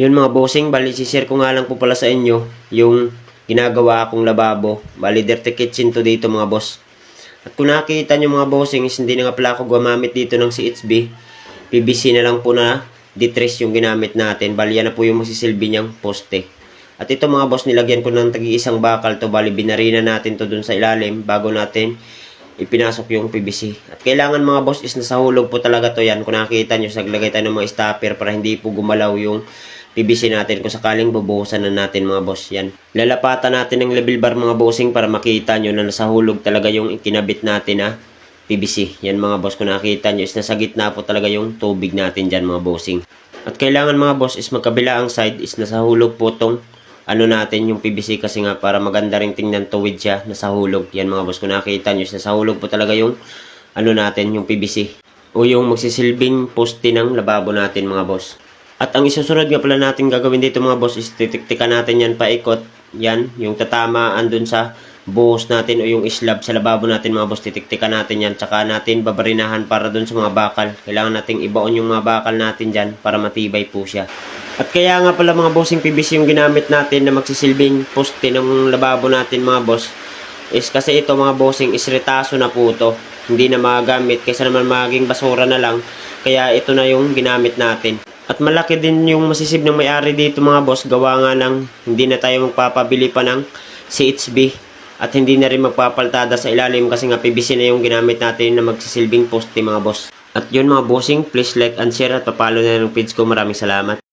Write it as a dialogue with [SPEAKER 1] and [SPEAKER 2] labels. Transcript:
[SPEAKER 1] Yun mga bossing, bali share ko nga lang po pala sa inyo yung ginagawa akong lababo. Bali dirty kitchen to dito mga boss. At kung nakita nyo mga bossing, hindi na nga pala ako gumamit dito ng CHB. PVC na lang po na ditris yung ginamit natin. Bali yan na po yung masisilbi niyang poste. At ito mga boss, nilagyan ko ng tagi-isang bakal to. Bali binarina natin to dun sa ilalim bago natin ipinasok yung PVC. At kailangan mga boss is nasa hulog po talaga to yan. Kung nakita nyo, saglagay tayo ng mga stopper para hindi po gumalaw yung PVC natin kung sakaling bubuhusan na natin mga boss yan. Lalapatan natin ng level bar mga bossing para makita nyo na nasa hulog talaga yung ikinabit natin na PVC. Yan mga boss kung nakita nyo is nasa gitna po talaga yung tubig natin dyan mga bossing. At kailangan mga boss is magkabila ang side is nasa hulog po tong ano natin yung PVC kasi nga para maganda rin tingnan tuwid siya nasa hulog. Yan mga boss kung nakita nyo is nasa hulog po talaga yung ano natin yung PVC. O yung magsisilbing poste ng lababo natin mga boss. At ang isusunod nga pala natin gagawin dito mga boss is titiktikan natin yan paikot. Yan, yung tatamaan dun sa buhos natin o yung slab sa lababo natin mga boss. Titiktikan natin yan. Tsaka natin babarinahan para dun sa mga bakal. Kailangan nating ibaon yung mga bakal natin dyan para matibay po siya. At kaya nga pala mga bossing PVC yung ginamit natin na magsisilbing poste ng lababo natin mga boss is kasi ito mga bossing is retaso na po to. Hindi na magamit kaysa naman maging basura na lang. Kaya ito na yung ginamit natin. At malaki din yung masisib ng may-ari dito mga boss. Gawa nga ng hindi na tayo magpapabili pa ng CHB. At hindi na rin magpapaltada sa ilalim kasi nga PVC na yung ginamit natin na magsisilbing poste mga boss. At yun mga bossing, please like and share at papalo na ng page ko. Maraming salamat.